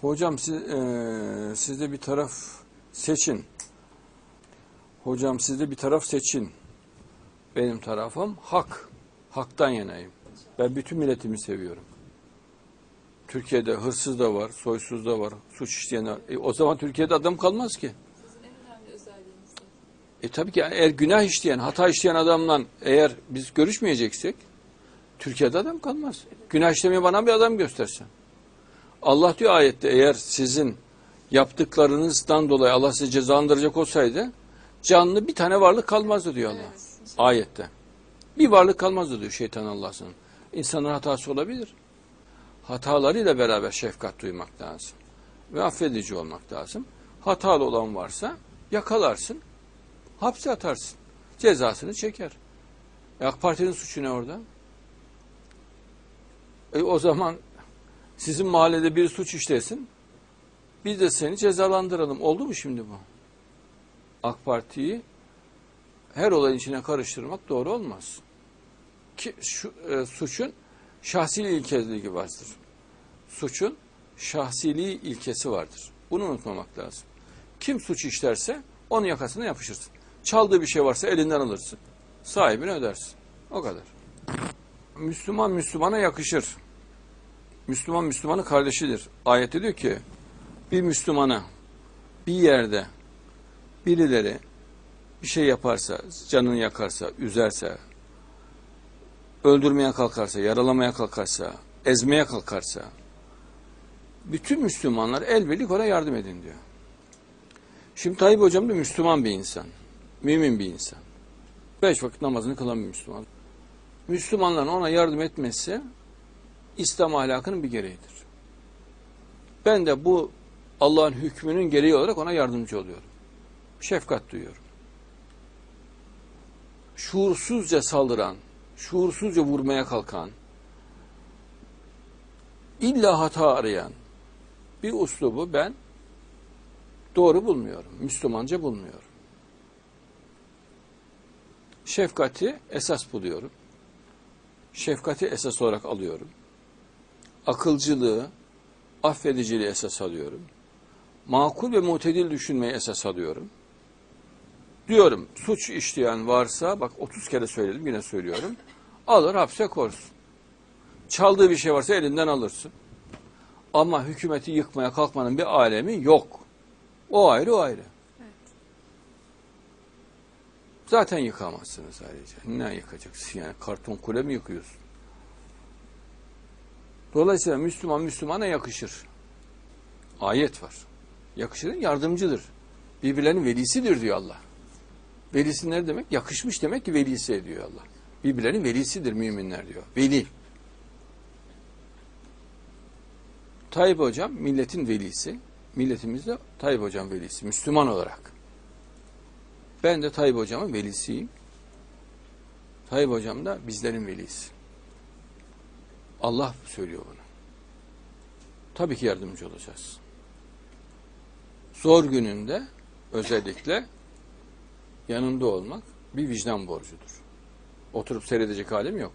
Hocam siz, eee, siz de bir taraf seçin. Hocam siz de bir taraf seçin. Benim tarafım hak. Haktan yanayım. Ben bütün milletimi seviyorum. Türkiye'de hırsız da var, soysuz da var, suç işleyen var. E, o zaman Türkiye'de adam kalmaz ki. E tabii ki eğer günah işleyen, hata işleyen adamla eğer biz görüşmeyeceksek Türkiye'de adam kalmaz. Günah işlemeye bana bir adam göstersen. Allah diyor ayette eğer sizin yaptıklarınızdan dolayı Allah sizi cezalandıracak olsaydı canlı bir tane varlık kalmazdı diyor Allah. Evet. Ayette. Bir varlık kalmazdı diyor şeytan Allah'ın. İnsanın hatası olabilir. Hatalarıyla beraber şefkat duymak lazım. Ve affedici olmak lazım. Hatalı olan varsa yakalarsın, hapse atarsın. Cezasını çeker. E AK Parti'nin suçu ne orada? E o zaman sizin mahallede bir suç işlesin, biz de seni cezalandıralım. Oldu mu şimdi bu? AK Parti'yi her olayın içine karıştırmak doğru olmaz. Ki şu e, suçun şahsiliği ilkesi vardır. Suçun şahsiliği ilkesi vardır. Bunu unutmamak lazım. Kim suç işlerse onun yakasına yapışırsın. Çaldığı bir şey varsa elinden alırsın. Sahibine ödersin. O kadar. Müslüman Müslümana yakışır. Müslüman Müslümanın kardeşidir. Ayette diyor ki bir Müslümana bir yerde birileri bir şey yaparsa, canını yakarsa, üzerse, öldürmeye kalkarsa, yaralamaya kalkarsa, ezmeye kalkarsa, bütün Müslümanlar el birlik ona yardım edin diyor. Şimdi Tayyip Hocam da Müslüman bir insan, mümin bir insan. Beş vakit namazını kılan bir Müslüman. Müslümanların ona yardım etmesi İslam ahlakının bir gereğidir. Ben de bu Allah'ın hükmünün gereği olarak ona yardımcı oluyorum. Şefkat duyuyorum. Şuursuzca saldıran, şuursuzca vurmaya kalkan, illa hata arayan bir uslubu ben doğru bulmuyorum. Müslümanca bulmuyorum. Şefkati esas buluyorum. Şefkati esas olarak alıyorum. Akılcılığı, affediciliği esas alıyorum. Makul ve mutedil düşünmeyi esas alıyorum. Diyorum suç işleyen varsa bak 30 kere söyledim yine söylüyorum. Alır hapse korsun. Çaldığı bir şey varsa elinden alırsın. Ama hükümeti yıkmaya kalkmanın bir alemi yok. O ayrı o ayrı. Evet. Zaten yıkamazsınız ayrıca. Ne yıkacaksın yani? Karton kule mi yıkıyorsun? Dolayısıyla Müslüman Müslümana yakışır. Ayet var. Yakışırın yardımcıdır. Birbirlerinin velisidir diyor Allah. Velisi ne demek? Yakışmış demek ki velisi diyor Allah. Birbirlerinin velisidir müminler diyor. Veli. Tayyip Hocam milletin velisi. Milletimiz de Tayyip Hocam velisi. Müslüman olarak. Ben de Tayyip Hocam'ın velisiyim. Tayyip Hocam da bizlerin velisi. Allah söylüyor bunu. Tabii ki yardımcı olacağız. Zor gününde özellikle yanında olmak bir vicdan borcudur. Oturup seyredecek halim yok.